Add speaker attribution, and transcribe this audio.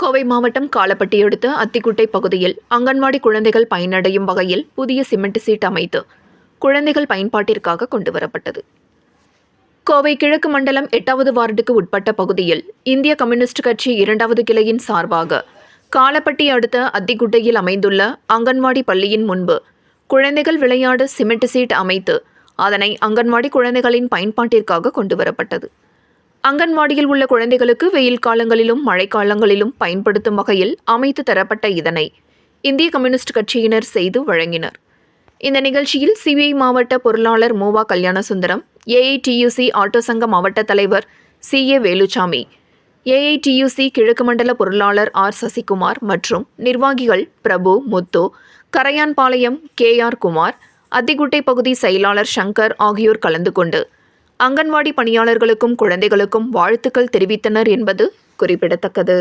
Speaker 1: கோவை மாவட்டம் காலப்பட்டி அடுத்த அத்திக்குட்டை பகுதியில் அங்கன்வாடி குழந்தைகள் பயனடையும் வகையில் புதிய சிமெண்ட் சீட் அமைத்து குழந்தைகள் பயன்பாட்டிற்காக கொண்டுவரப்பட்டது. கோவை கிழக்கு மண்டலம் எட்டாவது வார்டுக்கு உட்பட்ட பகுதியில் இந்திய கம்யூனிஸ்ட் கட்சி இரண்டாவது கிளையின் சார்பாக காலப்பட்டி அடுத்த அத்திக்குட்டையில் அமைந்துள்ள அங்கன்வாடி பள்ளியின் முன்பு குழந்தைகள் விளையாட சிமெண்ட் சீட் அமைத்து அதனை அங்கன்வாடி குழந்தைகளின் பயன்பாட்டிற்காக கொண்டுவரப்பட்டது. அங்கன்வாடியில் உள்ள குழந்தைகளுக்கு வெயில் காலங்களிலும் மழைக்காலங்களிலும் பயன்படுத்தும் வகையில் அமைத்து தரப்பட்ட இதனை இந்திய கம்யூனிஸ்ட் கட்சியினர் செய்து வழங்கினர். இந்த நிகழ்ச்சியில் சிபிஐ மாவட்ட பொருளாளர் மூவா கல்யாணசுந்தரம் ஏஐடியுசி ஆட்டோ சங்க மாவட்ட தலைவர் சி ஏ வேலுச்சாமி ஏஐடியுசி கிழக்கு மண்டல பொருளாளர் ஆர் சசிகுமார் மற்றும் நிர்வாகிகள் பிரபு முத்து கரையான்பாளையம் கே ஆர் குமார் அத்திக்குட்டை பகுதி செயலாளர் சங்கர் ஆகியோர் கலந்து கொண்டு அங்கன்வாடி பணியாளர்களுக்கும் குழந்தைகளுக்கும் வாழ்த்துக்கள் தெரிவித்தனர் என்பது குறிப்பிடத்தக்கது.